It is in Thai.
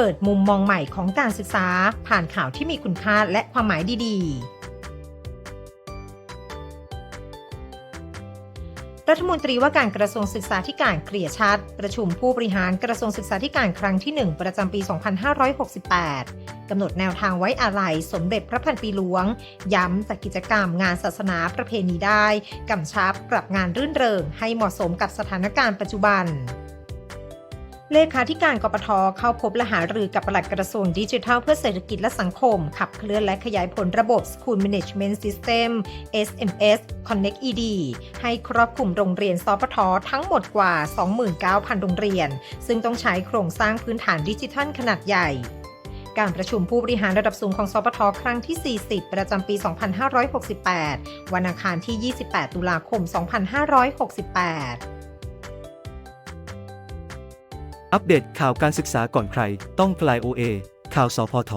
เปิดมุมมองใหม่ของการศึกษา ผ่านข่าวที่มีคุณค่าและความหมายดีๆรัฐมนตรีว่าการกระทรวงศึกษาธิการเคลียร์ชัด ประชุมผู้บริหารกระทรวงศึกษาธิการครั้งที่ 1 ประจำปี 2568 กำหนดแนวทางไว้อาลัยสมเด็จพระพันปีหลวง ย้ำจัดกิจกรรมงานศาสนาประเพณีได้ กำชับปรับงานรื่นเริงให้เหมาะสมกับสถานการณ์ปัจจุบัน เลขาธิการกปทเข้าพบและหารือกับปลัดกระทรวงดิจิทัลเพื่อเศรษฐกิจและสังคม ขับเคลื่อนและขยายผลระบบ School Management System SMS Connect ED ให้ครอบคลุมโรงเรียนสปททั้งหมดกว่า 29,000 โรงเรียน ซึ่งต้องใช้โครงสร้างพื้นฐานดิจิทัลขนาดใหญ่การประชุมผู้บริหารระดับสูงของสปทครั้งที่ 40 ประจำปี 2568 วันอังคารที่ 28 ตุลาคม 2568 อัปเดตข่าวการศึกษาก่อนใคร ต้องกลายโอเอข่าวสพท